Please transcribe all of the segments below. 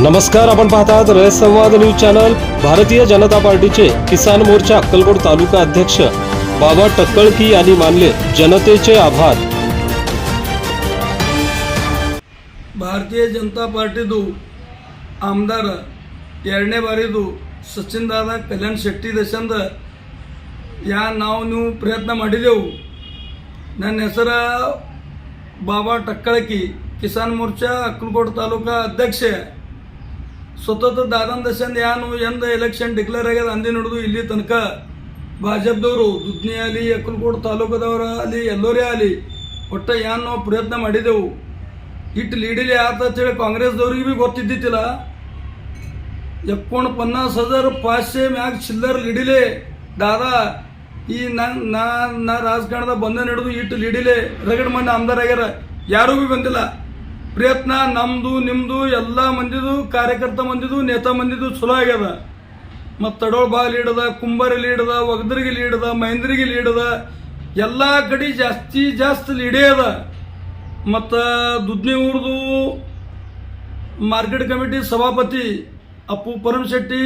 नमस्कार आपण पाहतात रयत संवाद न्यूज चॅनल भारतीय जनता पार्टीचे किसान मोर्चा अक्कलकोट तालुका अध्यक्ष बाबा टक्कळकी यांनी मानले जनतेचे आभार ಭಾರತೀಯ ಜನತಾ ಪಾರ್ಟಿದು ಆಮದಾರ ಎರಡನೇ ಬಾರಿದು ಸಚಿನ್ ದಾದಾ ಕಲ್ಯಾಣ್ ಶೆಟ್ಟಿ ದೇಶಂದ ಯಾ ನಾವು ನೀವು ಪ್ರಯತ್ನ ಮಾಡಿದೆವು ನನ್ನ ಹೆಸರ ಬಾಬಾ ಟಕ್ಕಳಕಿ ಕಿಸಾನ್ ಮೋರ್ಚಾ ಅಕ್ಕಲಕೋಟ ತಾಲೂಕಾ ಅಧ್ಯಕ್ಷ ಸತತ ದಾದನ್ ದಶಂದ ಯಾನು ಎಂದ ಎಲೆಕ್ಷನ್ ಡಿಕ್ಲೇರ್ ಆಗ್ಯದ ಅಂದಿನ ಹಿಡಿದು ಇಲ್ಲಿ ತನಕ. ಭಾಜಪ್ದವರು ದುದ್ನಿ ಆಗಲಿ ಅಕ್ಕಲ್ಕೋಟ್ ತಾಲೂಕದವರ ಅಲ್ಲಿ ಎಲ್ಲರೇ ಆಗಲಿ ಒಟ್ಟ ಏನೋ ಪ್ರಯತ್ನ ಮಾಡಿದೆವು. ಇಟ್ಟು ಲೀಡಿಲಿ ಆತ ಅಂತೇಳಿ ಕಾಂಗ್ರೆಸ್ದವ್ರಿಗೆ ಭೀ ಗೊತ್ತಿದ್ದಿತ್ತಿಲ್ಲ ಎಕ್ಕೊಂಡು ಪನ್ನಾಸ್ ಹಜಾರ್ ಪಾಶೆ ಮ್ಯಾಗ ಚಿಲ್ಲರ್ ಲೀಡಿಲೆ. ದಾದಾ, ಈ ನನ್ ನಾ ನಾ ರಾಜಕಾರಣದ ಬಂದ ಹಿಡಿದು ಇಟ್ಟು ಲೀಡಿಲೆ ರಗಡ್ ಮಂದಿ ಆಮದಾರ ಆಗ್ಯಾರ ಬಂದಿಲ್ಲ. ಪ್ರಯತ್ನ ನಮ್ಮದು ನಿಮ್ಮದು ಎಲ್ಲ ಮಂದಿದು, ಕಾರ್ಯಕರ್ತ ಮಂದಿದು, ನೇತಾ ಮಂದಿದು ಚಲೋ ಆಗ್ಯದ. ಮತ್ತು ತಡೋಳ್ ಬಾಲ್ ಲೀಡದ ಕುಂಬರ್ ಲೀಡದ ಒಗದ್ರಿಗೆ ಲೀಡದ ಮಹೇಂದ್ರಿಗೆ ಲೀಡದ ಎಲ್ಲ ಕಡೆ ಜಾಸ್ತಿ ಜಾಸ್ತಿ ಲೀಡೇ ಅದ. ಮತ್ತು ದುದ್ನಿ ಊರ್ದು ಮಾರ್ಕೆಟ್ ಕಮಿಟಿ ಸಭಾಪತಿ ಅಪ್ಪು ಪರಮಶೆಟ್ಟಿ,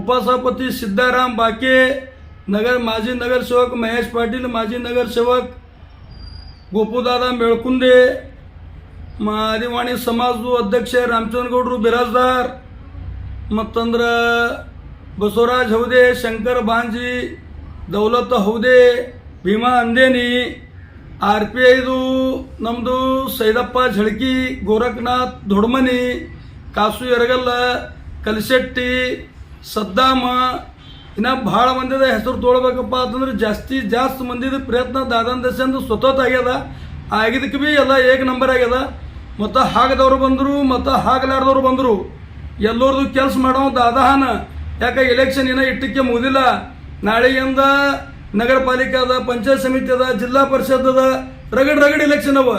ಉಪಸಭಾಪತಿ ಸಿದ್ದಾರಾಮ್ ಬಾಕೆ, ನಗರ ಮಾಜಿ ನಗರ ಸೇವಕ್ ಮಹೇಶ್ ಪಾಟೀಲ್, ಮಾಜಿ ನಗರ ಸೇವಕ್ ಗೋಪುದಾದ ಮೇಳ್ಕುಂದೆ ಆದಿವಾಣಿ ಸಮಾಜದ ಅಧ್ಯಕ್ಷ ರಾಮಚಂದ್ರಗೌಡರು ಬಿರಾಜ್ದಾರ್, ಮತ್ತಂದ್ರ ಬಸವರಾಜ್ ಹೌದೆ, ಶಂಕರ್ ಬಾಂಜಿ ದೌಲತ್ ಹೌದೆ, ಭೀಮಾ ಅಂದೇನಿ ಆರ್ ಪಿ ಐದು ನಮ್ಮದು ಸೈದಪ್ಪ ಝಳಕಿ, ಗೋರಖನಾಥ್ ದೊಡ್ಮನಿ, ಕಾಸು ಎರಗಲ್ಲ ಕಲಿಶೆಟ್ಟಿ ಸದ್ದಾಮ, ಇನ್ನು ಭಾಳ ಮಂದಿದ ಹೆಸರು ತೊಗೊಳ್ಬೇಕಪ್ಪ ಅಂತಂದ್ರೆ ಜಾಸ್ತಿ ಜಾಸ್ತಿ ಮಂದಿದ ಪ್ರಯತ್ನ ದಾದನ್ ಸ್ವತಃ ಆಗ್ಯದ. ಆಗಿದ್ದಕ್ಕೆ ಭೀ ಎಲ್ಲ ಏಕ ನಂಬರ್ ಆಗ್ಯದ. ಮತ್ತು ಹಾಗದವರು ಬಂದರು, ಮತ್ತು ಹಾಗಲಾರ್ದವ್ರು ಬಂದರು. ಎಲ್ಲರದು ಕೆಲಸ ಮಾಡೋ ದಾದಾಹನ ಯಾಕೆ ಎಲೆಕ್ಷನ್ ಏನೋ ಇಟ್ಟಕ್ಕೆ ಮುಗಿದಿಲ್ಲ. ನಾಳೆಯಿಂದ ನಗರ ಪಾಲಿಕೆ ಅದ, ಪಂಚಾಯತ್ ಸಮಿತಿ ಅದ, ಜಿಲ್ಲಾ ಪರಿಷತ್ ಅದ. ರಗಡ್ ರಗಡ್ ಎಲೆಕ್ಷನ್ ಅವ.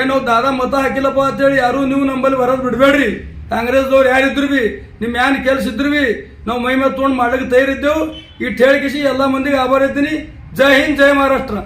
ಏನೋ ದಾದಾ ಮತ ಹಾಕಿಲ್ಲಪ್ಪ ಅಂತೇಳಿ ಯಾರು ನೀವು ನಂಬಲ್ಲಿ ಬರೋದು ಬಿಡಬೇಡ್ರಿ. ಕಾಂಗ್ರೆಸ್ದವ್ರು ಯಾರಿದ್ರು ಬಿ ನಿಮ್ಮ ಯಾನ್ ಕೆಲಸ ಬಿ, ನಾವು ಮೈ ಮೇಲೆ ತೊಗೊಂಡು ಮಾಡಕ್ಕೆ ತಯಾರಿದ್ದೆವು. ಇಟ್ಟು ಹೇಳಿಕಿಸಿ ಎಲ್ಲ ಮಂದಿಗೆ ಆಭಾರ ಇದ್ದೀನಿ. ಜೈ ಹಿಂದ್, ಜೈ ಮಹಾರಾಷ್ಟ್ರ.